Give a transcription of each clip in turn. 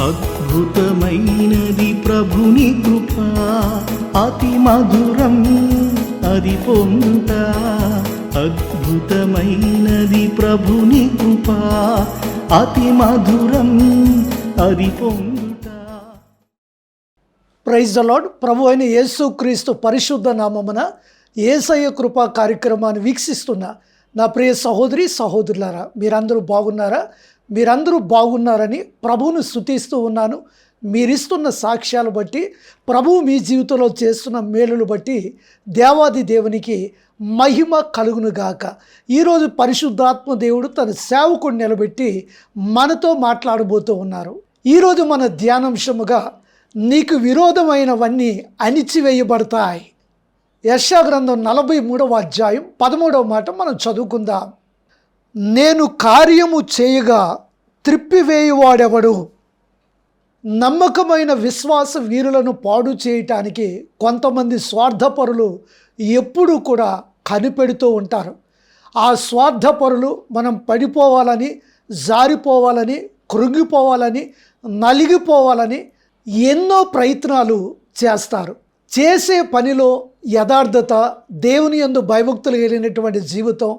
అద్భుతమైనది ప్రభుని కృప. అతి మధురం అది పొందుట. అద్భుతమైనది ప్రభుని కృప. అతి మధురం అది పొందుట. ప్రైజ్ ద ప్రభు అయిన యేసు క్రీస్తు పరిశుద్ధ నామమున ఏసయ్య కృపా కార్యక్రమాన్ని వీక్షిస్తున్న నా ప్రియ సహోదరి సహోదరులారా మీరందరూ బాగున్నారా? మీరందరూ బాగున్నారని ప్రభువును స్థుతిస్తూ ఉన్నాను. మీరిస్తున్న సాక్ష్యాలు బట్టి ప్రభువు మీ జీవితంలో చేస్తున్న మేలులు బట్టి దేవాది దేవునికి మహిమ కలుగును గాక. ఈరోజు పరిశుద్ధాత్మ దేవుడు తన సేవకుడు నిలబెట్టి మనతో మాట్లాడబోతూ ఉన్నారు. ఈరోజు మన ధ్యానాంశముగా నీకు విరోధమైనవన్నీ అణిచివేయబడతాయి. యశా గ్రంథం నలభై మూడవ అధ్యాయం పదమూడవ మాట మనం చదువుకుందాం. నేను కార్యము చేయగా త్రిప్పివేయువాడెవడు? నమ్మకమైన విశ్వాస వీరులను పాడు చేయటానికి కొంతమంది స్వార్థపరులు ఎప్పుడూ కూడా కనిపెడుతూ ఉంటారు. ఆ స్వార్థపరులు మనం పడిపోవాలని జారిపోవాలని కృంగిపోవాలని నలిగిపోవాలని ఎన్నో ప్రయత్నాలు చేస్తారు. చేసే పనిలో యథార్థత దేవుని యందు భయభక్తులు కలిగినటువంటి జీవితం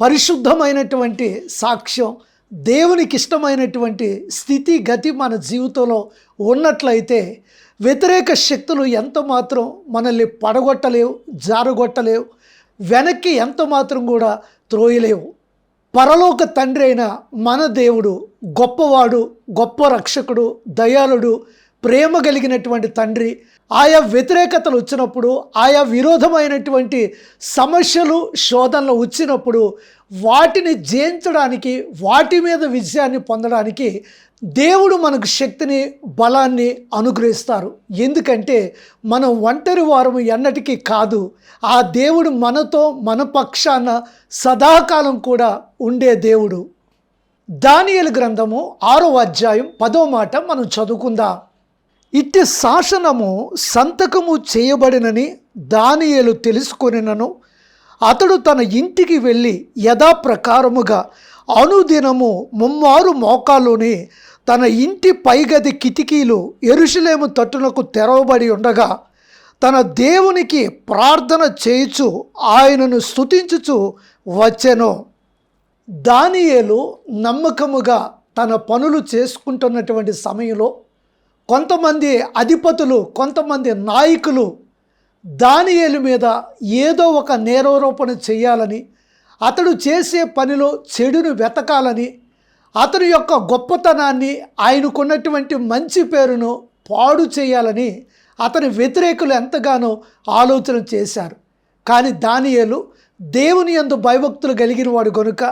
పరిశుద్ధమైనటువంటి సాక్ష్యం దేవునికి ఇష్టమైనటువంటి స్థితి గతి మన జీవితంలో ఉన్నట్లయితే వ్యతిరేక శక్తులు ఎంత మాత్రం మనల్ని పడగొట్టలేవు జారగొట్టలేవు వెనక్కి ఎంత మాత్రం కూడా త్రోయలేవు. పరలోక తండ్రి అయిన మన దేవుడు గొప్పవాడు గొప్ప రక్షకుడు దయాళుడు ప్రేమ కలిగినటువంటి తండ్రి ఆయా వ్యతిరేకతలు వచ్చినప్పుడు ఆయా విరోధమైనటువంటి సమస్యలు శోధనలు వచ్చినప్పుడు వాటిని జయించడానికి వాటి మీద విజయాన్ని పొందడానికి దేవుడు మనకు శక్తిని బలాన్ని అనుగ్రహిస్తారు. ఎందుకంటే మనం ఒంటరి వారము ఎన్నటికీ కాదు ఆ దేవుడు మనతో మన పక్షాన సదాకాలం కూడా ఉండే దేవుడు. దానియలు గ్రంథము ఆరో అధ్యాయం పదో మాట మనం చదువుకుందాం. ఇట్టి శాసనము సంతకము చేయబడినని దానియేలు తెలుసుకొనినను. అతడు తన ఇంటికి వెళ్ళి యథాప్రకారముగా అనుదినము ముమ్మారు మోకాలుని తన ఇంటి పైగది కిటికీలు ఎరుషులేము తట్టునకు తెరవబడి ఉండగా తన దేవునికి ప్రార్థన చేయుచు ఆయనను స్థుతించుచు వచ్చెను. దానియేలు నమ్మకముగా తన పనులు చేసుకుంటున్నటువంటి సమయంలో కొంతమంది అధిపతులు కొంతమంది నాయకులు దానియేలు మీద ఏదో ఒక నేరారోపణ చేయాలని అతడు చేసే పనిలో చెడును వెతకాలని అతని యొక్క గొప్పతనాన్ని ఆయనకున్నటువంటి మంచి పేరును పాడు చేయాలని అతని వ్యతిరేకులు ఎంతగానో ఆలోచన చేశారు. కానీ దానియేలు దేవుని యందు భయభక్తులు కలిగిన వాడు గనుక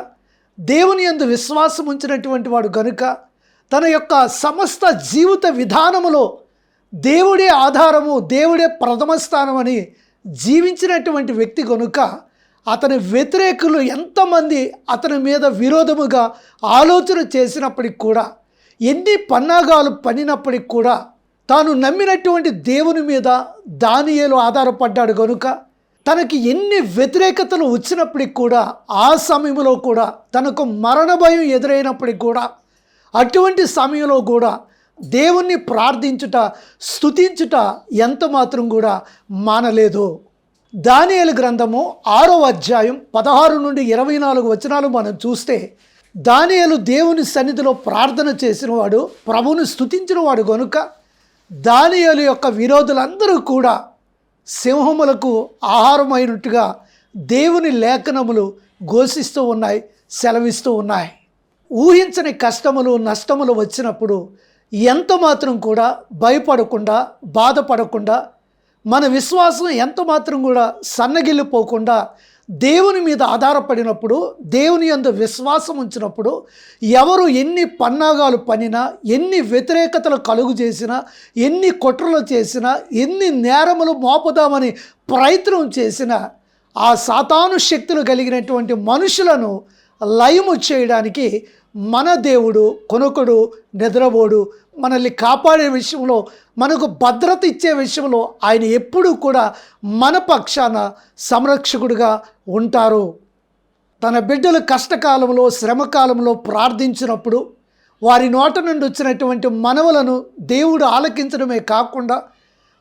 దేవుని యందు విశ్వాసం ఉంచినటువంటి వాడు గనుక తన యొక్క సమస్త జీవిత విధానములో దేవుడే ఆధారము దేవుడే ప్రథమ స్థానం అని జీవించినటువంటి వ్యక్తి కనుక అతని వ్యతిరేకులు ఎంతమంది అతని మీద విరోధముగా ఆలోచన చేసినప్పటికి కూడా ఎన్ని పన్నాగాలు పనినప్పటికి కూడా తాను నమ్మినటువంటి దేవుని మీద దానియేలు ఆధారపడ్డాడు కనుక తనకి ఎన్ని వ్యతిరేకతలు వచ్చినప్పటికి కూడా ఆ సమయంలో కూడా తనకు మరణ భయం ఎదురైనప్పటికి కూడా అటువంటి సమయంలో కూడా దేవుణ్ణి ప్రార్థించుట స్థుతించుట ఎంత మాత్రం కూడా మానలేదు. దానియలు గ్రంథము ఆరో అధ్యాయం పదహారు నుండి ఇరవై నాలుగు వచనాలు మనం చూస్తే దానియలు దేవుని సన్నిధిలో ప్రార్థన చేసినవాడు ప్రభుని స్థుతించినవాడు గనుక దానియలు యొక్క విరోధులందరూ కూడా సింహములకు ఆహారమైనట్టుగా దేవుని లేఖనములు ఘోషిస్తూ ఉన్నాయి సెలవిస్తూ ఉన్నాయి. ఊహించని కష్టములు నష్టములు వచ్చినప్పుడు ఎంత మాత్రం కూడా భయపడకుండా బాధపడకుండా మన విశ్వాసం ఎంత మాత్రం కూడా సన్నగిల్లిపోకుండా దేవుని మీద ఆధారపడినప్పుడు దేవుని అందు విశ్వాసం ఉంచినప్పుడు ఎవరు ఎన్ని పన్నాగాలు పనినా ఎన్ని వ్యతిరేకతలు కలుగు చేసినా ఎన్ని కుట్రలు చేసినా ఎన్ని నేరములు మోపుదామని ప్రయత్నం చేసినా ఆ సాతాను శక్తులు కలిగినటువంటి మనుషులను లయము చేయడానికి మన దేవుడు కొనుకుడు నిద్రబోడు మనల్ని కాపాడే విషయంలో మనకు భద్రత ఇచ్చే విషయంలో ఆయన ఎప్పుడూ కూడా మన పక్షాన సంరక్షకుడిగా ఉంటారు. తన బిడ్డలు కష్టకాలంలో శ్రమకాలంలో ప్రార్థించినప్పుడు వారి నోట నుండి వచ్చినటువంటి మనవలను దేవుడు ఆలకించడమే కాకుండా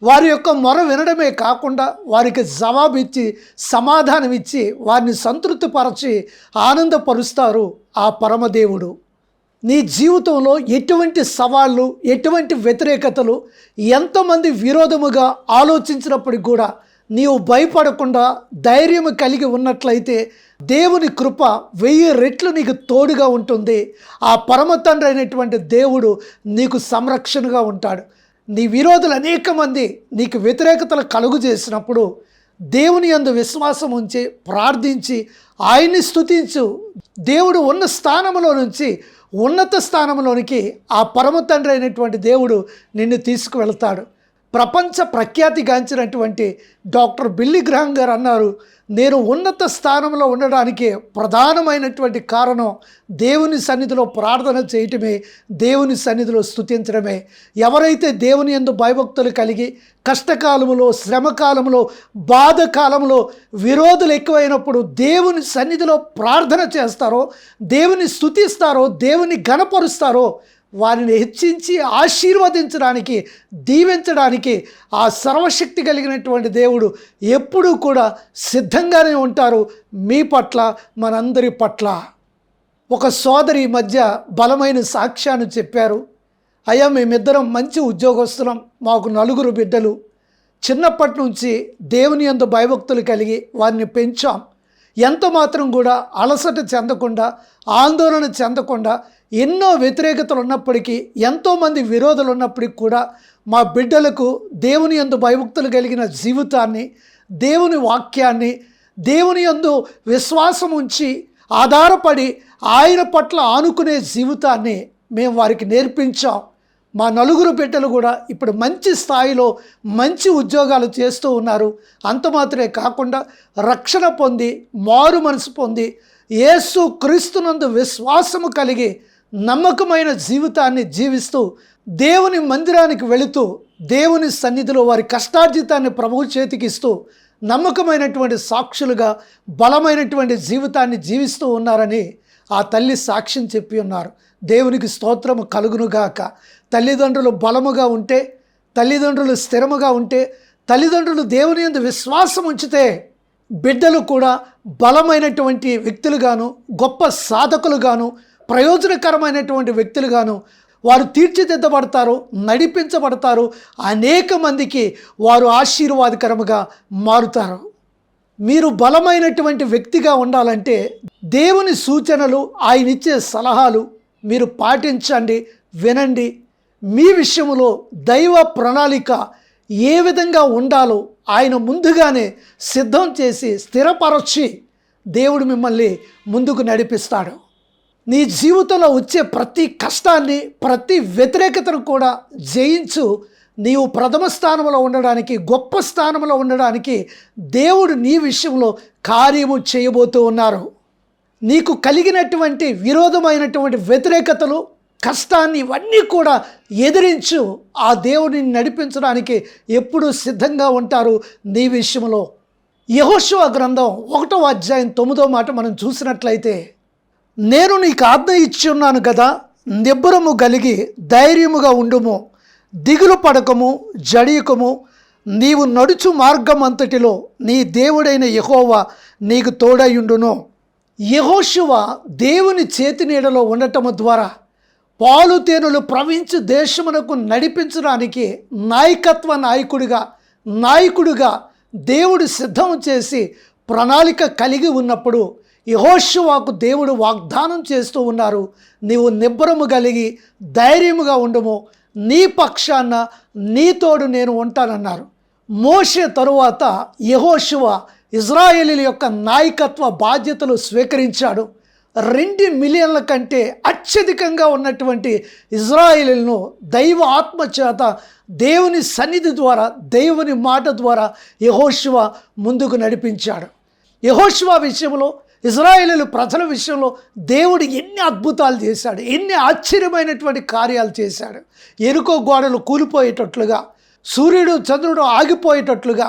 వారి యొక్క మొర వినడమే కాకుండా వారికి జవాబు ఇచ్చి సమాధానం ఇచ్చి వారిని సంతృప్తిపరచి ఆనందపరుస్తారు ఆ పరమదేవుడు. నీ జీవితంలో ఎటువంటి సవాళ్ళు ఎటువంటి వ్యతిరేకతలు ఎంతమంది విరోధముగా ఆలోచించినప్పటికి కూడా నీవు భయపడకుండా ధైర్యం కలిగి ఉన్నట్లయితే దేవుని కృప వెయ్యి రెట్లు నీకు తోడుగా ఉంటుంది. ఆ పరమ తండ్రి అయినటువంటి దేవుడు నీకు సంరక్షణగా ఉంటాడు. నీ విరోధులు అనేక మంది నీకు వ్యతిరేకతలు కలుగు చేసినప్పుడు దేవుని అందు విశ్వాసం ఉంచి ప్రార్థించి ఆయన్ని స్తుతించు. దేవుడు ఉన్న స్థానంలో నుంచి ఉన్నత స్థానంలోనికి ఆ పరమ తండ్రి అయినటువంటి దేవుడు నిన్ను తీసుకువెళ్తాడు. ప్రపంచ ప్రఖ్యాతిగాంచినటువంటి డాక్టర్ బిల్లి గ్రహం గారు అన్నారు నేను ఉన్నత స్థానంలో ఉండడానికి ప్రధానమైనటువంటి కారణం దేవుని సన్నిధిలో ప్రార్థన చేయటమే దేవుని సన్నిధిలో స్థుతించడమే ఎవరైతే దేవుని ఎందు భయభక్తులు కలిగి కష్టకాలంలో శ్రమకాలంలో బాధకాలంలో విరోధులు ఎక్కువైనప్పుడు దేవుని సన్నిధిలో ప్రార్థన చేస్తారో దేవుని స్థుతిస్తారో దేవుని గణపరుస్తారో వారిని హెచ్చించి ఆశీర్వదించడానికి దీవించడానికి ఆ సర్వశక్తి కలిగినటువంటి దేవుడు ఎప్పుడూ కూడా సిద్ధంగానే ఉంటారు మీ పట్ల మనందరి పట్ల. ఒక సోదరి మధ్య బలమైన సాక్ష్యాన్ని చెప్పారు. అయ్యా మేమిద్దరం మంచి ఉద్యోగస్తులం మాకు నలుగురు బిడ్డలు. చిన్నప్పటి నుంచి దేవుని ఎందు భయభక్తులు కలిగి వారిని పెంచాం. ఎంత మాత్రం కూడా అలసట చెందకుండా ఆందోళన చెందకుండా ఎన్నో వ్యతిరేకతలు ఉన్నప్పటికీ ఎంతోమంది విరోధులు ఉన్నప్పటికీ కూడా మా బిడ్డలకు దేవుని యందు భయభక్తులు కలిగిన జీవితాన్ని దేవుని వాక్యాన్ని దేవుని యందు విశ్వాసం ఉంచి ఆధారపడి ఆయన పట్ల ఆనుకునే జీవితాన్ని మేము వారికి నేర్పించాం. మా నలుగురు బిడ్డలు కూడా ఇప్పుడు మంచి స్థాయిలో మంచి ఉద్యోగాలు చేస్తూ ఉన్నారు. అంత మాత్రమే కాకుండా రక్షణ పొంది మారు మనసు పొంది యేసు క్రీస్తునందు విశ్వాసము కలిగి నమ్మకమైన జీవితాన్ని జీవిస్తూ దేవుని మందిరానికి వెళుతూ దేవుని సన్నిధిలో వారి కష్టార్జితాన్ని ప్రభువు చేతికిస్తూ నమ్మకమైనటువంటి సాక్షులుగా బలమైనటువంటి జీవితాన్ని జీవిస్తూ ఉన్నారని ఆ తల్లి సాక్ష్యం చెప్పి ఉన్నారు. దేవునికి స్తోత్రము కలుగునుగాక. తల్లిదండ్రులు బలముగా ఉంటే తల్లిదండ్రులు స్థిరముగా ఉంటే తల్లిదండ్రులు దేవుని ఎందు విశ్వాసం ఉంచితే బిడ్డలు కూడా బలమైనటువంటి వ్యక్తులుగాను గొప్ప సాధకులుగాను ప్రయోజనకరమైనటువంటి వ్యక్తులుగాను వారు తీర్చిదిద్దబడతారు నడిపించబడతారు అనేక మందికి వారు ఆశీర్వాదకరముగా మారుతారు. మీరు బలమైనటువంటి వ్యక్తిగా ఉండాలంటే దేవుని సూచనలు ఆయన ఇచ్చే సలహాలు మీరు పాటించండి వినండి. మీ విషయంలో దైవ ప్రణాళిక ఏ విధంగా ఉండాలో ఆయన ముందుగానే సిద్ధం చేసి స్థిరపరచి దేవుడు మిమ్మల్ని ముందుకు నడిపిస్తాడు. నీ జీవితంలో వచ్చే ప్రతి కష్టాన్ని ప్రతి వ్యతిరేకతను కూడా జయించు. నీవు ప్రథమ స్థానంలో ఉండడానికి గొప్ప స్థానంలో ఉండడానికి దేవుడు నీ విషయంలో కార్యము చేయబోతూ ఉన్నారు. నీకు కలిగినటువంటి విరోధమైనటువంటి వ్యతిరేకతలు కష్టాన్ని ఇవన్నీ కూడా ఎదిరించు. ఆ దేవుని నడిపించడానికి ఎప్పుడూ సిద్ధంగా ఉంటారు నీ విషయంలో? యహోశివ గ్రంథం ఒకటో అధ్యాయం తొమ్మిదో మాట మనం చూసినట్లయితే నేను నీకు ఆజ్ఞ ఇచ్చి ఉన్నాను కదా నిబ్బరము కలిగి ధైర్యముగా ఉండుము దిగులు పడకము జడియకము. నీవు నడుచు మార్గం అంతటిలో నీ దేవుడైన యహోవా నీకు తోడయుండును. యహోశివ దేవుని చేతి నీడలో ఉండటము ద్వారా పాలు తేనెలు ప్రవించి దేశమునకు నడిపించడానికి నాయకత్వ నాయకుడిగా నాయకుడిగా దేవుడు సిద్ధం చేసి ప్రణాళిక కలిగి ఉన్నప్పుడు యహోషువాకు దేవుడు వాగ్దానం చేస్తూ ఉన్నారు. నీవు నిబ్బరము కలిగి ధైర్యముగా ఉండము. నీ పక్షాన నీతోడు నేను ఉంటానన్నారు. మోషే తరువాత యహోశువ ఇజ్రాయేలీల యొక్క నాయకత్వ బాధ్యతలు స్వీకరించాడు. రెండు మిలియన్ల కంటే అత్యధికంగా ఉన్నటువంటి ఇజ్రాయేలీలను దైవ ఆత్మ చేత దేవుని సన్నిధి ద్వారా దేవుని మాట ద్వారా యహోశివ ముందుకు నడిపించాడు. యహోశివ విషయంలో ఇజ్రాయేలీలు ప్రజల విషయంలో దేవుడు ఎన్ని అద్భుతాలు చేశాడు ఎన్ని ఆశ్చర్యమైనటువంటి కార్యాలు చేశాడు. ఎరుకో గోడలు కూలిపోయేటట్లుగా సూర్యుడు చంద్రుడు ఆగిపోయేటట్లుగా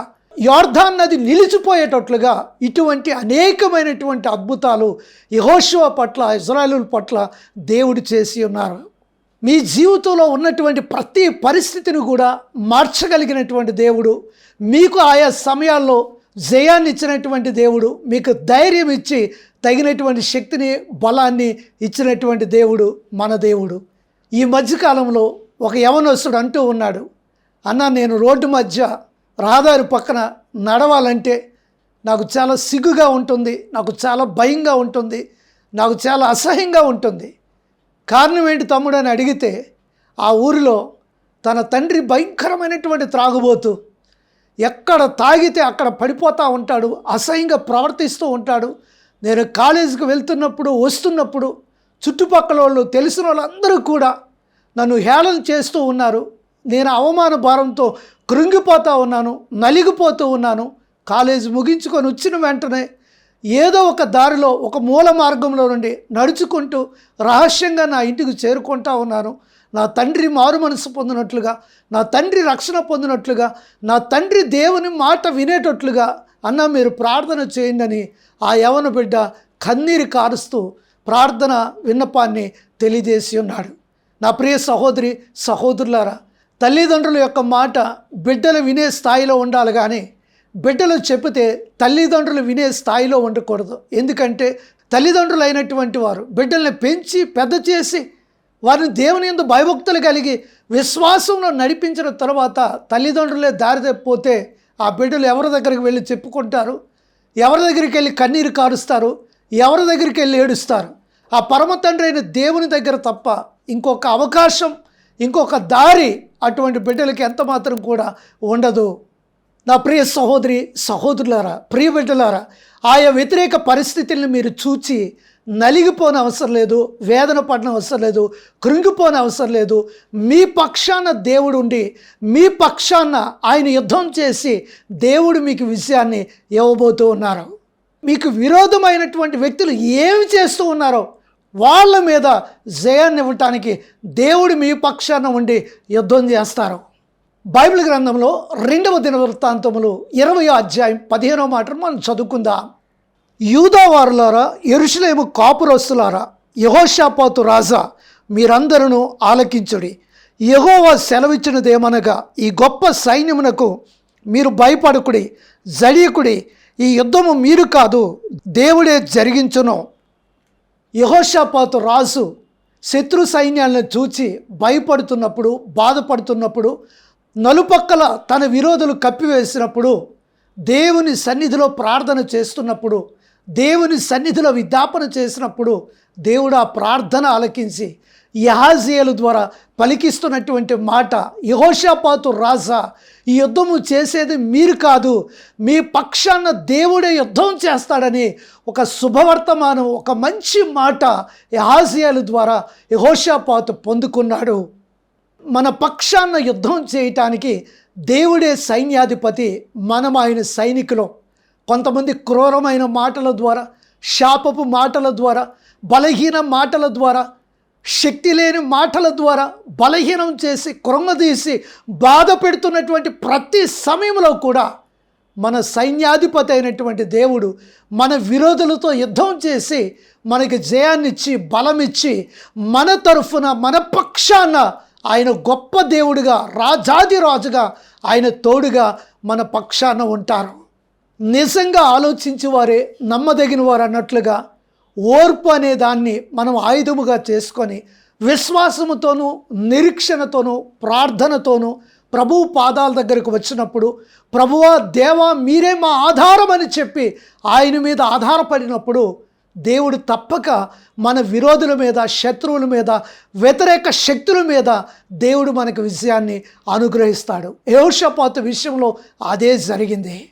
యోర్ధాన్ నది నిలిచిపోయేటట్లుగా ఇటువంటి అనేకమైనటువంటి అద్భుతాలు యహోశివ పట్ల ఇజ్రాయలు పట్ల దేవుడు చేసి ఉన్నారు. మీ జీవితంలో ఉన్నటువంటి ప్రతి పరిస్థితిని కూడా మార్చగలిగినటువంటి దేవుడు. మీకు ఆయా సమయాల్లో జయాన్ని ఇచ్చినటువంటి దేవుడు మీకు ధైర్యం ఇచ్చి తగినటువంటి శక్తిని బలాన్ని ఇచ్చినటువంటి దేవుడు మన దేవుడు. ఈ మధ్యకాలంలో ఒక యవనస్తుడు అంటూ ఉన్నాడు అన్న నేను రోడ్డు మధ్య రహదారి పక్కన నడవాలంటే నాకు చాలా సిగ్గుగా ఉంటుంది నాకు చాలా భయంగా ఉంటుంది నాకు చాలా అసహ్యంగా ఉంటుంది. కారణం ఏంటి తమ్ముడు అని అడిగితే ఆ ఊరిలో తన తండ్రి భయంకరమైనటువంటి త్రాగుబోతు ఎక్కడ తాగితే అక్కడ పడిపోతూ ఉంటాడు అసహ్యంగా ప్రవర్తిస్తూ ఉంటాడు. నేను కాలేజీకి వెళ్తున్నప్పుడు వస్తున్నప్పుడు చుట్టుపక్కల వాళ్ళు తెలిసిన వాళ్ళందరూ కూడా నన్ను హేళన చేస్తూ ఉన్నారు. నేను అవమాన భారంతో కృంగిపోతూ ఉన్నాను నలిగిపోతూ ఉన్నాను. కాలేజీ ముగించుకొని వచ్చిన వెంటనే ఏదో ఒక దారిలో ఒక మూల మార్గంలో నుండి నడుచుకుంటూ రహస్యంగా నా ఇంటికి చేరుకుంటా ఉన్నాను. నా తండ్రి మారు మనసు పొందినట్లుగా నా తండ్రి రక్షణ పొందినట్లుగా నా తండ్రి దేవుని మాట వినేటట్లుగా అన్న మీరు ప్రార్థన చేయండి అని ఆ యవన బిడ్డ కన్నీరు కారుస్తూ ప్రార్థన విన్నపాన్ని తెలియజేసి ఉన్నాడు. నా ప్రియ సహోదరి సహోదరులారా తల్లిదండ్రుల యొక్క మాట బిడ్డలు వినే స్థాయిలో ఉండాలి కానీ బిడ్డలు చెబితే తల్లిదండ్రులు వినే స్థాయిలో ఉండకూడదు. ఎందుకంటే తల్లిదండ్రులు అయినటువంటి వారు బిడ్డల్ని పెంచి పెద్ద చేసి వారిని దేవుని ఎందు భయభక్తులు కలిగి విశ్వాసంలో నడిపించిన తర్వాత తల్లిదండ్రులే దారి తప్పిపోతే ఆ బిడ్డలు ఎవరి దగ్గరికి వెళ్ళి చెప్పుకుంటారు? ఎవరి దగ్గరికి వెళ్ళి కన్నీరు కారుస్తారు? ఎవరి దగ్గరికి వెళ్ళి ఏడుస్తారు? ఆ పరమ తండ్రి అయిన దేవుని దగ్గర తప్ప ఇంకొక అవకాశం ఇంకొక దారి అటువంటి బిడ్డలకి ఎంత మాత్రం కూడా ఉండదు. నా ప్రియ సహోదరి సహోదరులారా ప్రియ బిడ్డలారా ఆయా వ్యతిరేక పరిస్థితుల్ని మీరు చూచి నలిగిపోని అవసరం లేదు వేదన పడిన అవసరం లేదు కృంగిపోని అవసరం లేదు. మీ పక్షాన దేవుడు ఉండి మీ పక్షాన ఆయన యుద్ధం చేసి దేవుడు మీకు విషయాన్ని ఇవ్వబోతూ ఉన్నారు. మీకు విరోధమైనటువంటి వ్యక్తులు ఏమి చేస్తూ ఉన్నారో వాళ్ళ మీద జయాన్ని ఇవ్వటానికి దేవుడు మీ పక్షాన ఉండి యుద్ధం చేస్తారు. బైబిల్ గ్రంథంలో రెండవ దిన వృత్తాంతములు ఇరవై అధ్యాయం పదిహేనవ మాటను మనం చదువుకుందాం. యూదావారులారా ఎరుషులేము కాపురస్తులారా యహోషాపాతు రాజా మీరందరూ ఆలకించుడి. యహోవా సెలవిచ్చినదేమనగా ఈ గొప్ప సైన్యమునకు మీరు భయపడకుడి జడియకుడి ఈ యుద్ధము మీరు కాదు దేవుడే జరిగించును. యహోషాపాతు రాజు శత్రు సైన్యాలను చూచి భయపడుతున్నప్పుడు బాధపడుతున్నప్పుడు నలుపక్కల తన విరోధులు కప్పివేసినప్పుడు దేవుని సన్నిధిలో ప్రార్థన చేస్తున్నప్పుడు దేవుని సన్నిధిలో విజ్ఞాపన చేసినప్పుడు దేవుడు ఆ ప్రార్థన ఆలకించి యహాజియలు ద్వారా పలికిస్తున్నటువంటి మాట యహోషాపాతు రాజా ఈ యుద్ధము చేసేది మీరు కాదు మీ పక్షాన దేవుడే యుద్ధం చేస్తాడని ఒక శుభవర్తమానం ఒక మంచి మాట యహాజియాల ద్వారా యహోషాపాతు పొందుకున్నాడు. మన పక్షాన యుద్ధం చేయటానికి దేవుడే సైన్యాధిపతి మనం ఆయన సైనికులం. కొంతమంది క్రూరమైన మాటల ద్వారా శాపపు మాటల ద్వారా బలహీన మాటల ద్వారా శక్తి లేని మాటల ద్వారా బలహీనం చేసి కృంగదీసి బాధ పెడుతున్నటువంటి ప్రతి సమయంలో కూడా మన సైన్యాధిపతి అయినటువంటి దేవుడు మన విరోధులతో యుద్ధం చేసి మనకి జయాన్నిచ్చి బలమిచ్చి మన తరఫున మన పక్షాన ఆయన గొప్ప దేవుడిగా రాజాది రాజుగా ఆయన తోడుగా మన పక్షాన ఉంటారు. నిజంగా ఆలోచించి వారే నమ్మదగిన వారు అన్నట్లుగా ఓర్పు అనే దాన్ని మనం ఆయుధముగా చేసుకొని విశ్వాసముతోనూ నిరీక్షణతోనూ ప్రార్థనతోనూ ప్రభువు పాదాల దగ్గరకు వచ్చినప్పుడు ప్రభువా దేవా మీరే మా ఆధారం అని చెప్పి ఆయన మీద ఆధారపడినప్పుడు దేవుడు తప్పక మన విరోధుల మీద శత్రువుల మీద వ్యతిరేక శక్తుల మీద దేవుడు మనకు విజయాన్ని అనుగ్రహిస్తాడు. యోషపాత విషయంలో అదే జరిగింది.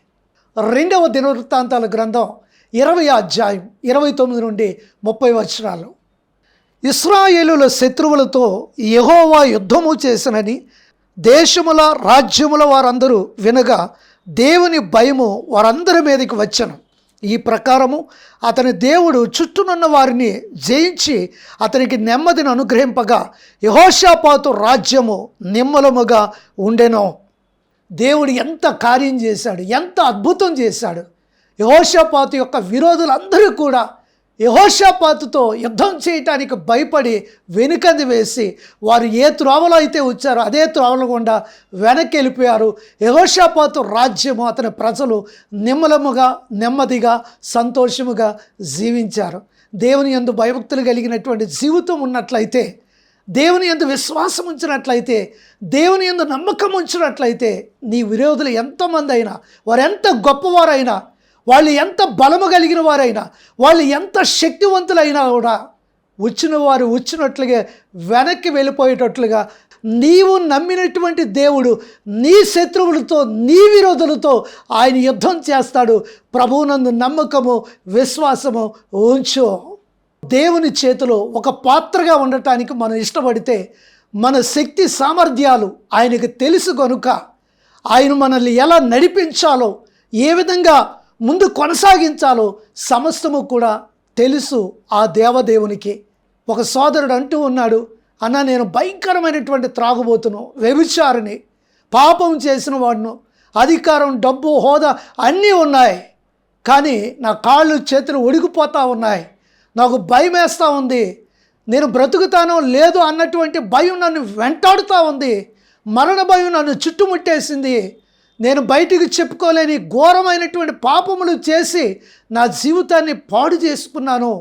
రెండవ దినవృత్తాంతాల గ్రంథం ఇరవై అధ్యాయం ఇరవై తొమ్మిది నుండి ముప్పై వచనాలు. ఇస్రాయేలుల శత్రువులతో యహోవా యుద్ధము చేసినని దేశముల రాజ్యముల వారందరూ వినగా దేవుని భయము వారందరి మీదకి వచ్చను. ఈ ప్రకారము అతని దేవుడు చుట్టూనున్న వారిని జయించి అతనికి నెమ్మదిని అనుగ్రహింపగా యహోషాపాతు రాజ్యము నిమ్మలముగా ఉండెను. దేవుడు ఎంత కార్యం చేశాడు ఎంత అద్భుతం చేశాడు. యహోషపాతు యొక్క విరోధులందరూ కూడా యహోషపాతుతో యుద్ధం చేయటానికి భయపడి వెనుకంది వేసి వారు ఏ త్రోవలో అయితే వచ్చారో అదే త్రోవలో గుండా వెనక్కి వెళ్ళిపోయారు. యహోషపాతు రాజ్యము అతని ప్రజలు నిమ్మలముగా నెమ్మదిగా సంతోషముగా జీవించారు. దేవుని యందు భయభక్తులు కలిగినటువంటి జీవితం ఉన్నట్లయితే దేవుని ఎందు విశ్వాసం ఉంచినట్లయితే దేవుని ఎందు నమ్మకం ఉంచినట్లయితే నీ విరోధులు ఎంతమంది అయినా వారు ఎంత గొప్పవారైనా వాళ్ళు ఎంత బలము కలిగిన వారైనా వాళ్ళు ఎంత శక్తివంతులైనా కూడా వచ్చిన వారు వచ్చినట్లుగా వెనక్కి వెళ్ళిపోయేటట్లుగా నీవు నమ్మినటువంటి దేవుడు నీ శత్రువులతో నీ విరోధులతో ఆయన యుద్ధం చేస్తాడు. ప్రభువునందు నమ్మకము విశ్వాసము ఉంచు. దేవుని చేతిలో ఒక పాత్రగా ఉండటానికి మనం ఇష్టపడితే మన శక్తి సామర్థ్యాలు ఆయనకు తెలుసు కనుక ఆయన మనల్ని ఎలా నడిపించాలో ఏ విధంగా ముందు కొనసాగించాలో సమస్తము కూడా తెలుసు ఆ దేవదేవునికి. ఒక సోదరుడు అంటూ ఉన్నాడు అన్న నేను భయంకరమైనటువంటి త్రాగుబోతును వ్యభిచారిని పాపం చేసిన వాడును అధికారం డబ్బు హోదా అన్నీ ఉన్నాయి కానీ నా కాళ్ళు చేతులు ఒడిగిపోతూ ఉన్నాయి. నాకు భయం వేస్తూ ఉంది. నేను బ్రతుకుతానో లేదో అన్నటువంటి భయం నన్ను వెంటాడుతూ ఉంది. మరణ భయం నన్ను చుట్టుముట్టేసింది. నేను బయటికి చెప్పుకోలేని ఘోరమైనటువంటి పాపములు చేసి నా జీవితాన్ని పాడు చేసుకున్నాను.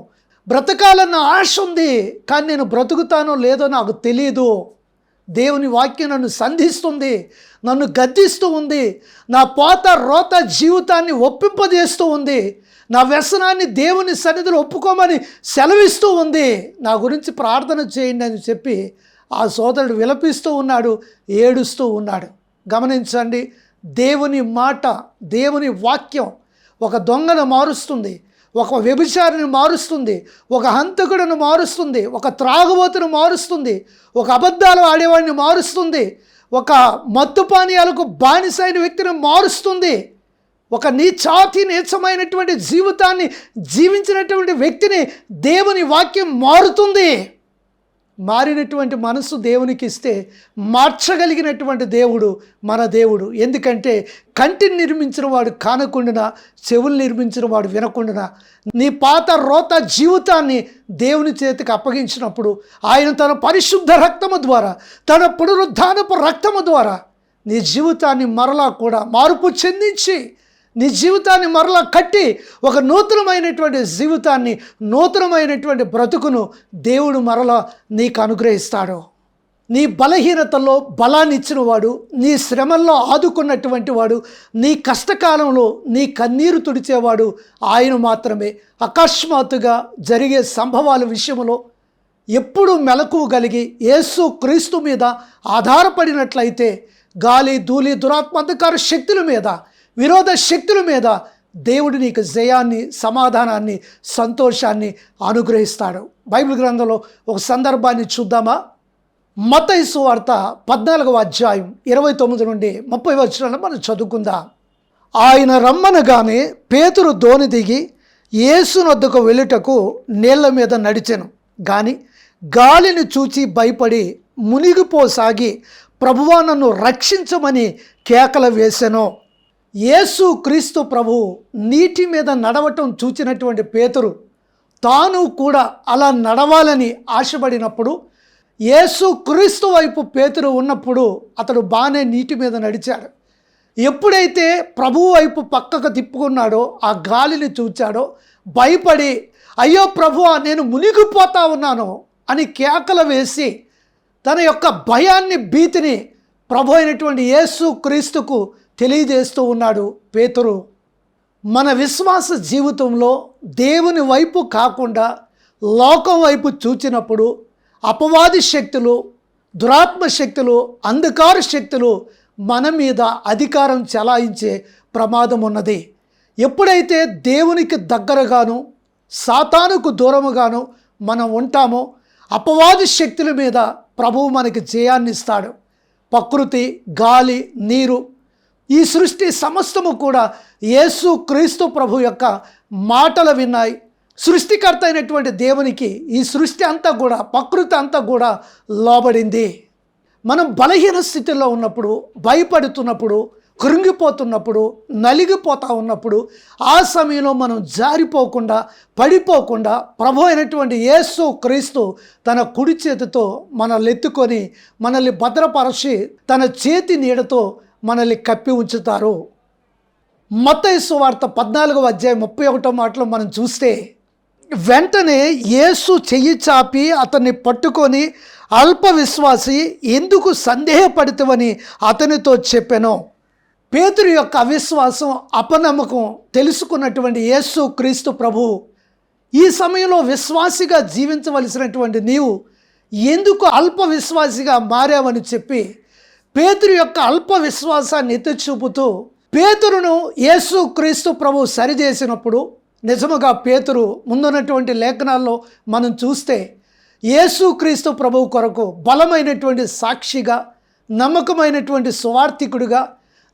బ్రతకాలన్న ఆశ ఉంది కానీ నేను బ్రతుకుతానో లేదో నాకు తెలియదు దేవుని వాక్యం నన్ను సంధిస్తుంది నన్ను గద్దిస్తూ ఉంది. నా పోత రోత జీవితాన్ని ఒప్పింపజేస్తూ ఉంది. నా వ్యసనాన్ని దేవుని సన్నిధిలో ఒప్పుకోమని సెలవిస్తూ ఉంది. నా గురించి ప్రార్థన చేయండి అని చెప్పి ఆ సోదరుడు విలపిస్తూ ఉన్నాడు ఏడుస్తూ ఉన్నాడు. గమనించండి దేవుని మాట దేవుని వాక్యం ఒక దొంగను మారుస్తుంది ఒక వ్యభిచారిని మారుస్తుంది ఒక హంతకుడిని మారుస్తుంది ఒక త్రాగుబోతును మారుస్తుంది ఒక అబద్ధాలు ఆడేవాడిని మారుస్తుంది ఒక మత్తు పానీయాలకు బానిసైన వ్యక్తిని మారుస్తుంది. ఒక నీచాతి నీచమైనటువంటి జీవితాన్ని జీవించినటువంటి వ్యక్తిని దేవుని వాక్యం మారుతుంది. మారినటువంటి మనసు దేవునికి ఇస్తే మార్చగలిగినటువంటి దేవుడు మన దేవుడు. ఎందుకంటే కంటిని నిర్మించిన వాడు కానకుండా చెవులు నిర్మించిన వాడు వినకుండా నీ పాత రోత జీవితాన్ని దేవుని చేతికి అప్పగించినప్పుడు ఆయన తన పరిశుద్ధ రక్తము ద్వారా తన పునరుద్ధానపు రక్తము ద్వారా నీ జీవితాన్ని మరలా కూడా మార్పు చెందించి నీ జీవితాన్ని మరలా కట్టి ఒక నూతనమైనటువంటి జీవితాన్ని నూతనమైనటువంటి బ్రతుకును దేవుడు మరలా నీకు అనుగ్రహిస్తాడు. నీ బలహీనతలో బలాన్ని ఇచ్చినవాడు నీ శ్రమల్లో ఆదుకున్నటువంటి వాడు నీ కష్టకాలంలో నీ కన్నీరు తుడిచేవాడు ఆయన మాత్రమే. అకస్మాత్తుగా జరిగే సంభవాల విషయంలో ఎప్పుడు మెలకువ కలిగి యేసు క్రీస్తు మీద ఆధారపడినట్లయితే గాలి ధూళి దురాత్మంధకార శక్తుల మీద విరోధ శక్తుల మీద దేవుడు నీకు జయాన్ని సమాధానాన్ని సంతోషాన్ని అనుగ్రహిస్తాడు. బైబిల్ గ్రంథంలో ఒక సందర్భాన్ని చూద్దామా? మతైసు వార్త పద్నాలుగవ అధ్యాయం ఇరవై తొమ్మిది నుండి ముప్పై వచ్చిన మనం చదువుకుందాం. ఆయన రమ్మనగానే పేతురు దోని దిగి ఏసునొద్దకు వెళ్ళుటకు నీళ్ళ మీద నడిచెను. కానీ గాలిని చూచి భయపడి మునిగిపోసాగి ప్రభువా నన్ను రక్షించమని కేకలు వేసెను. యేసు క్రీస్తు ప్రభు నీటి మీద నడవటం చూచినటువంటి పేతురు తాను కూడా అలా నడవాలని ఆశపడినప్పుడు యేసు క్రీస్తు వైపు పేతురు ఉన్నప్పుడు అతడు బాగానే నీటి మీద నడిచాడు. ఎప్పుడైతే ప్రభు వైపు పక్కకు తిప్పుకున్నాడో ఆ గాలిని చూచాడో భయపడి అయ్యో ప్రభు నేను మునిగిపోతా ఉన్నాను అని కేకలు వేసి తన యొక్క భయాన్ని భీతిని ప్రభు అయినటువంటి యేసు క్రీస్తుకు తెలియజేస్తూ ఉన్నాడు పేతురు. మన విశ్వాస జీవితంలో దేవుని వైపు కాకుండా లోకం వైపు చూచినప్పుడు అపవాది శక్తులు దురాత్మ శక్తులు అంధకార శక్తులు మన మీద అధికారం చెలాయించే ప్రమాదం ఉన్నది. ఎప్పుడైతే దేవునికి దగ్గరగాను సాతానుకు దూరముగాను మనం ఉంటామో అపవాది శక్తుల మీద ప్రభువు మనకి జయాన్ని ఇస్తాడు ప్రకృతి గాలి నీరు ఈ సృష్టి సమస్తము కూడా యేసు క్రీస్తు ప్రభు యొక్క మాటలు విన్నాయి. సృష్టికర్త అయినటువంటి దేవునికి ఈ సృష్టి అంతా కూడా ప్రకృతి అంతా కూడా లోబడింది. మనం బలహీన స్థితిలో ఉన్నప్పుడు భయపడుతున్నప్పుడు కృంగిపోతున్నప్పుడు నలిగిపోతూ ఉన్నప్పుడు ఆ సమయంలో మనం జారిపోకుండా పడిపోకుండా ప్రభు అయినటువంటి యేసు క్రీస్తు తన కుడి చేతితో మనల్ని ఎత్తుకొని మనల్ని భద్రపరచి తన చేతి నీడతో మనల్ని కప్పి ఉంచుతారు. మతయసు వార్త పద్నాలుగవ అధ్యాయం ముప్పై ఒకటో మాటలో మనం చూస్తే వెంటనే యేసు చెయ్యి చాపి అతన్ని పట్టుకొని అల్ప విశ్వాసి ఎందుకు సందేహపడుతువని అతనితో చెప్పాను. పేతురు యొక్క అవిశ్వాసం అపనమ్మకం తెలుసుకున్నటువంటి యేసు క్రీస్తు ప్రభు ఈ సమయంలో విశ్వాసిగా జీవించవలసినటువంటి నీవు ఎందుకు అల్ప విశ్వాసిగా మారావని చెప్పి పేతురు యొక్క అల్ప విశ్వాసాన్ని ఎత్తి చూపుతూ పేతురును యేసు క్రీస్తు ప్రభు సరిచేసినప్పుడు నిజముగా పేతురు ముందున్నటువంటి లేఖనాల్లో మనం చూస్తే యేసు క్రీస్తు ప్రభు కొరకు బలమైనటువంటి సాక్షిగా నమ్మకమైనటువంటి సువార్థికుడిగా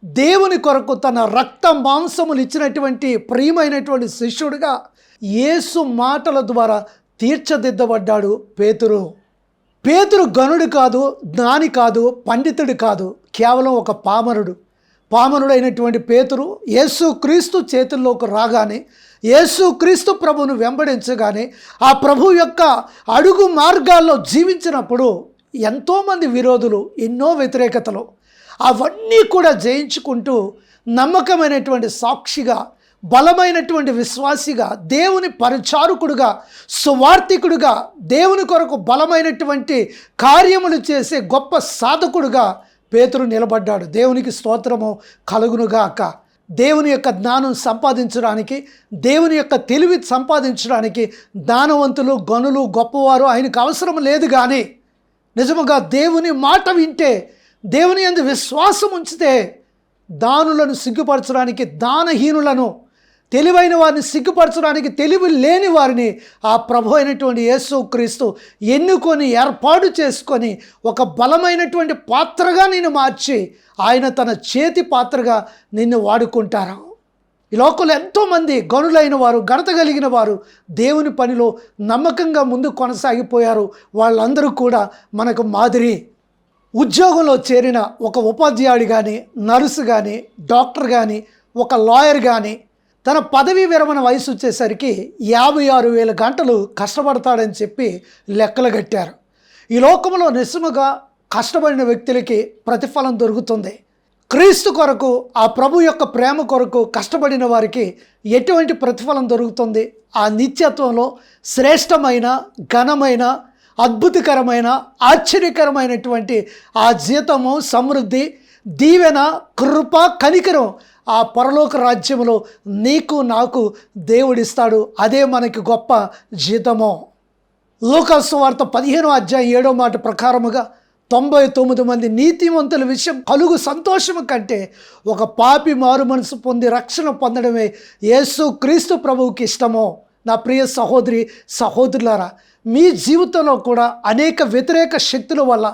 దేవుని కొరకు తన రక్త మాంసములు ఇచ్చినటువంటి ప్రియమైనటువంటి శిష్యుడిగా యేసు మాటల ద్వారా తీర్చదిద్దబడ్డాడు పేతురు. పేతురు గనుడు కాదు జ్ఞాని కాదు పండితుడు కాదు కేవలం ఒక పామరుడు. పామరుడైనటువంటి పేతురు యేసు క్రీస్తు చేతుల్లోకి రాగానే యేసు క్రీస్తు ప్రభును వెంబడించగానే ఆ ప్రభు యొక్క అడుగు మార్గాల్లో జీవించినప్పుడు ఎంతోమంది విరోధులు ఎన్నో వ్యతిరేకతలు అవన్నీ కూడా జయించుకుంటూ నమ్మకమైనటువంటి సాక్షిగా బలమైనటువంటి విశ్వాసిగా దేవుని పరిచారకుడుగా సువార్థికుడుగా దేవుని కొరకు బలమైనటువంటి కార్యములు చేసే గొప్ప సాధకుడుగా పేతురు నిలబడ్డాడు. దేవునికి స్తోత్రము కలుగునుగాక. దేవుని యొక్క జ్ఞానం సంపాదించడానికి దేవుని యొక్క తెలివి సంపాదించడానికి దానవంతులు గనులు గొప్పవారు ఆయనకు అవసరం లేదు కానీ నిజముగా దేవుని మాట వింటే దేవుని అందు విశ్వాసం ఉంచితే దానులను సిగ్గుపరచడానికి దానహీనులను తెలివైన వారిని సిగ్గుపరచడానికి తెలివి లేని వారిని ఆ ప్రభు అయినటువంటి యేసు క్రీస్తు ఎన్నుకొని ఏర్పాటు చేసుకొని ఒక బలమైనటువంటి పాత్రగా నేను మార్చి ఆయన తన చేతి పాత్రగా నిన్ను వాడుకుంటారు. ఈ లోకంలో ఎంతోమంది గనులైన వారు ఘనత కలిగిన వారు దేవుని పనిలో నమ్మకంగా ముందు కొనసాగిపోయారు. వాళ్ళందరూ కూడా మనకు మాదిరి. ఉద్యోగంలో చేరిన ఒక ఉపాధ్యాయుడు కానీ నర్సు కానీ డాక్టర్ కానీ ఒక లాయర్ కానీ తన పదవీ విరమణ వయసు వచ్చేసరికి యాభై ఆరు వేల గంటలు కష్టపడతాడని చెప్పి లెక్కలు కట్టారు. ఈ లోకంలో నిజముగా కష్టపడిన వ్యక్తులకి ప్రతిఫలం దొరుకుతుంది. క్రీస్తు కొరకు ఆ ప్రభు యొక్క ప్రేమ కొరకు కష్టపడిన వారికి ఎటువంటి ప్రతిఫలం దొరుకుతుంది? ఆ నిత్యత్వంలో శ్రేష్టమైన ఘనమైన అద్భుతకరమైన ఆశ్చర్యకరమైనటువంటి ఆ జీతము సమృద్ధి దీవెన కృప కనికరం ఆ పరలోక రాజ్యములో నీకు నాకు దేవుడిస్తాడు. అదే మనకి గొప్ప జీతమో. లోకాసు వార్త పదిహేనో అధ్యాయం ఏడో మాట ప్రకారముగా తొంభై తొమ్మిది మంది నీతివంతుల విషయం కలుగు సంతోషము కంటే ఒక పాపి మారు మనసు పొంది రక్షణ పొందడమే యేసు క్రీస్తు ప్రభువుకి ఇష్టమో. నా ప్రియ సహోదరి సహోదరులారా మీ జీవితంలో కూడా అనేక వ్యతిరేక శక్తుల వల్ల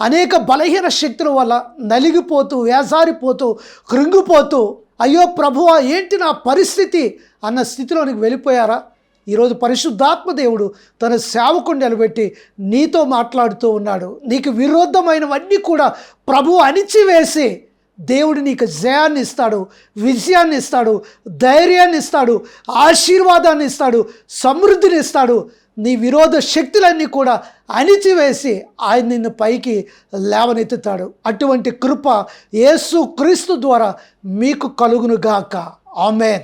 అనేక బలహీన శక్తుల వల్ల నలిగిపోతూ వేసారిపోతూ కృంగిపోతూ అయ్యో ప్రభువా ఏంటి నా పరిస్థితి అన్న స్థితిలోనికి వెళ్ళిపోయారా? ఈరోజు పరిశుద్ధాత్మ దేవుడు తన సేవకుని నిలబెట్టి నీతో మాట్లాడుతూ ఉన్నాడు. నీకు విరోధమైనవన్నీ కూడా ప్రభు అణిచివేసి దేవుడు నీకు జయాన్ని ఇస్తాడు విజయాన్ని ఇస్తాడు ధైర్యాన్ని ఇస్తాడు ఆశీర్వాదాన్ని ఇస్తాడు సమృద్ధిని ఇస్తాడు. నీ విరోధ శక్తులన్నీ కూడా అణిచివేసి ఆయన నిన్ను పైకి లేవనెత్తుతాడు. అటువంటి కృప యేసు క్రీస్తు ద్వారా మీకు కలుగునుగాక ఆమెన్.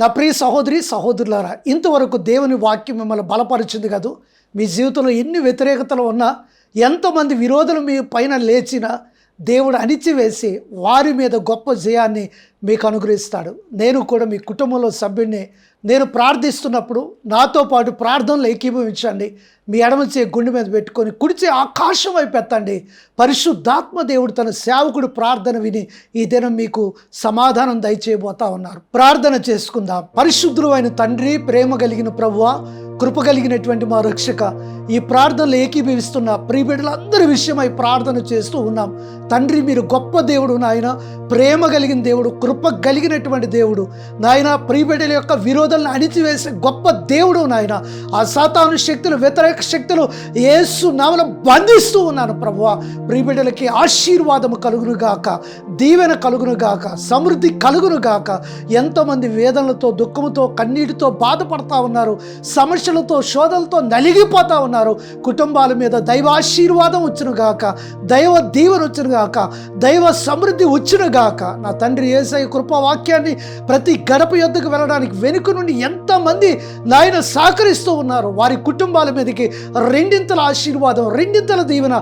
నా ప్రియ సహోదరి సహోదరులారా ఇంతవరకు దేవుని వాక్యం మిమ్మల్ని బలపరిచింది కాదు. మీ జీవితంలో ఎన్ని వ్యతిరేకతలు ఉన్నా ఎంతమంది విరోధులు మీ పైన లేచినా దేవుడు అణిచివేసి వారి మీద గొప్ప జయాన్ని మీకు అనుగ్రహిస్తాడు. నేను కూడా మీ కుటుంబంలో సభ్యుడిని నేను ప్రార్థిస్తున్నప్పుడు నాతో పాటు ప్రార్థనలు ఏకీభవించండి. మీ ఎడమ చే గుండె మీద పెట్టుకొని కుడిచే ఆకాశం వైపు ఎత్తండి. పరిశుద్ధాత్మ దేవుడు తన సేవకుడు ప్రార్థన విని ఈ దినం మీకు సమాధానం దయచేయబోతా ఉన్నారు. ప్రార్థన చేసుకుందాం. పరిశుద్ధుడు అయిన తండ్రి ప్రేమ కలిగిన ప్రభువ కృప కలిగినటువంటి మా రక్షక ఈ ప్రార్థనలు ఏకీభవిస్తున్న ప్రియబిడ్డలందరి విషయమై ప్రార్థన చేస్తూ ఉన్నాం. తండ్రి మీరు గొప్ప దేవుడు నాయన ప్రేమ కలిగిన దేవుడు కృప కలిగినటువంటి దేవుడు నాయన ప్రియబిడ్డల యొక్క విరోధాలను అణిచివేసే గొప్ప దేవుడు నాయన. ఆ సాతాను శక్తులు వ్యతిరేక శక్తులు ఏసు నామలో బంధిస్తూ ఉన్నాను ప్రభు ప్రియబిడ్డలకి ఆశీర్వాదము కలుగును గాక దీవెన కలుగును గాక సమృద్ధి కలుగును గాక ఎంతోమంది వేదనలతో దుఃఖముతో కన్నీటితో బాధపడతా ఉన్నారు. సమస్య సమస్యలతో శోధలతో నలిగిపోతూ ఉన్నారు. కుటుంబాల మీద దైవ ఆశీర్వాదం వచ్చును గాక దైవ దీవెన వచ్చిన గాక దైవ సమృద్ధి వచ్చిన గాక నా తండ్రి ఏసై కృపవాక్యాన్ని ప్రతి గడప యొద్దకు వెళ్ళడానికి వెనుక నుండి ఎంతమంది నాయన సహకరిస్తూ ఉన్నారు. వారి కుటుంబాల మీదకి రెండింతల ఆశీర్వాదం రెండింతల దీవెన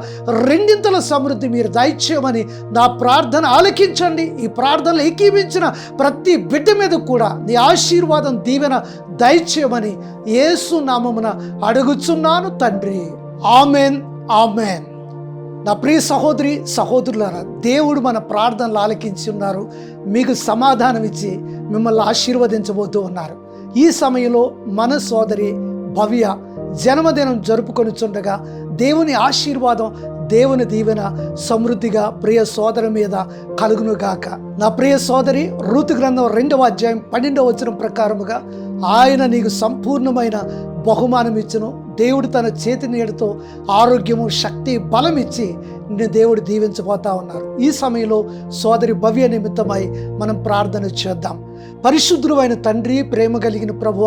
రెండింతల సమృద్ధి మీరు దయచేయమని నా ప్రార్థన ఆలకించండి. ఈ ప్రార్థనలు ఏకీవించిన ప్రతి బిడ్డ మీద కూడా నీ ఆశీర్వాదం దీవెన దయచేయమని యేసు నామమున అడుగుచున్నాను తండ్రి. Amen amen. నా ప్రియ సహోదరి సహోదరులారా దేవుడు మన ప్రార్థనలు ఆలకించి ఉన్నారు. మీకు సమాధానం ఇచ్చి మిమ్మల్ని ఆశీర్వదించబోతూ ఉన్నారు. ఈ సమయంలో మన సోదరి భవ్య జన్మదినం జరుపుకొనిచుండగా దేవుని ఆశీర్వాదం దేవుని దీవెన సమృద్ధిగా ప్రియ సోదరి మీద కలుగునుగాక. నా ప్రియ సోదరి ఋతు గ్రంథం రెండవ అధ్యాయం పన్నెండవ వచనం ప్రకారముగా ఆయన నీకు సంపూర్ణమైన బహుమానం ఇచ్చును. దేవుడు తన చేతి నీడతో ఆరోగ్యము శక్తి బలం ఇచ్చి నిన్ను దేవుడు దీవించబోతా ఉన్నారు. ఈ సమయంలో సోదరి భవ్య నిమిత్తమై మనం ప్రార్థన చేద్దాం. పరిశుద్ధుడు అయిన తండ్రి ప్రేమ కలిగిన ప్రభువ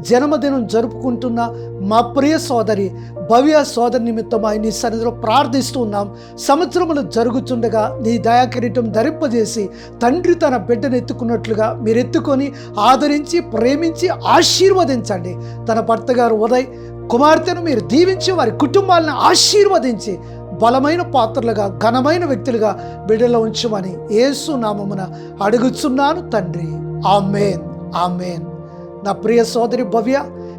జన్మదినం జరుపుకుంటున్న మా ప్రియ సోదరి భవ్య సోదరి నిమిత్తమై నీ సన్నిధిలో ప్రార్థిస్తూ ఉన్నాం. సంవత్సరములు జరుగుతుండగా నీ దయాకిరీటం ధరింపజేసి తండ్రి తన బిడ్డను ఎత్తుకున్నట్లుగా మీరు ఎత్తుకొని ఆదరించి ప్రేమించి ఆశీర్వదించండి. తన భర్త గారు ఉదయ్ కుమార్తెను మీరు దీవించి వారి కుటుంబాలను ఆశీర్వదించి బలమైన పాత్రలుగా ఘనమైన వ్యక్తులుగా బిడ్డలో ఉంచమని ఏసు నామమున అడుగుచున్నాను తండ్రి. ఆమెన్. ఆమెన్. నా ప్రియ సోదరి భవ్య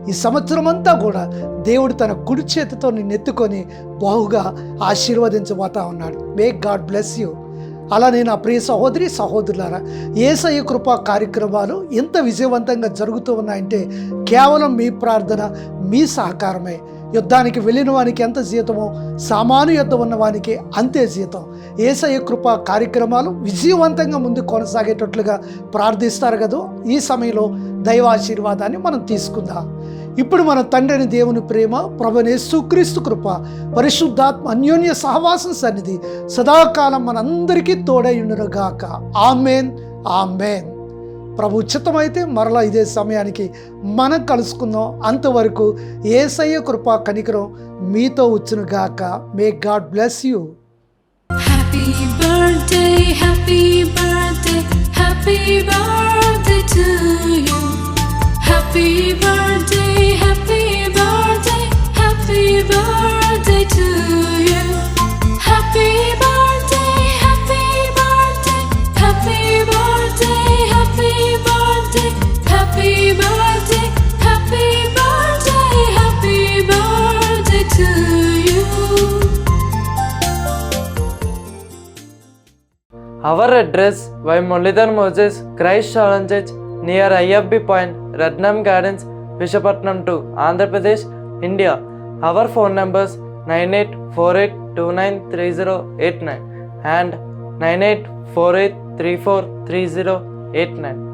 ఈ సంవత్సరం అంతా కూడా దేవుడు తన కుడి చేతితో నిన్ను ఎత్తుకొని బాహుగా ఆశీర్వదించబోతా ఉన్నాడు. మేక్ గాడ్ బ్లెస్ యూ అలానే నా ప్రియ సహోదరి సహోదరులారా ఏసయ కృపా కార్యక్రమాలు ఎంత విజయవంతంగా జరుగుతూ ఉన్నాయంటే కేవలం మీ ప్రార్థన మీ సహకారమే. యుద్ధానికి వెళ్ళిన వానికి ఎంత జీతమో సామాను యుద్ధం ఉన్న వానికి అంతే జీతం. ఏసయ కృప కార్యక్రమాలు విజయవంతంగా ముందు కొనసాగేటట్లుగా ప్రార్థిస్తారు కదా? ఈ సమయంలో దైవాశీర్వాదాన్ని మనం తీసుకుందాం. ఇప్పుడు మన తండ్రిని దేవుని ప్రేమ ప్రభునే క్రీస్తు కృప పరిశుద్ధాత్మ అన్యోన్య సహవాసం సన్నిధి సదాకాలం మనందరికీ తోడైండునుగాక ఆమెన్. ఆమెన్. ప్రభు ఉచితమైతే మరలా ఇదే సమయానికి మనం కలుసుకుందాం. అంతవరకు ఏసయ్య కృపా కనికరం మీతో వచ్చును గాక. May God bless you happy birthday Our address by Mulidan Moses Christ Shalom near IFB Point, Ratnam Gardens, Vishakhapatnam 2, Andhra Pradesh, India. Our phone numbers 9848293089 and 9848343089.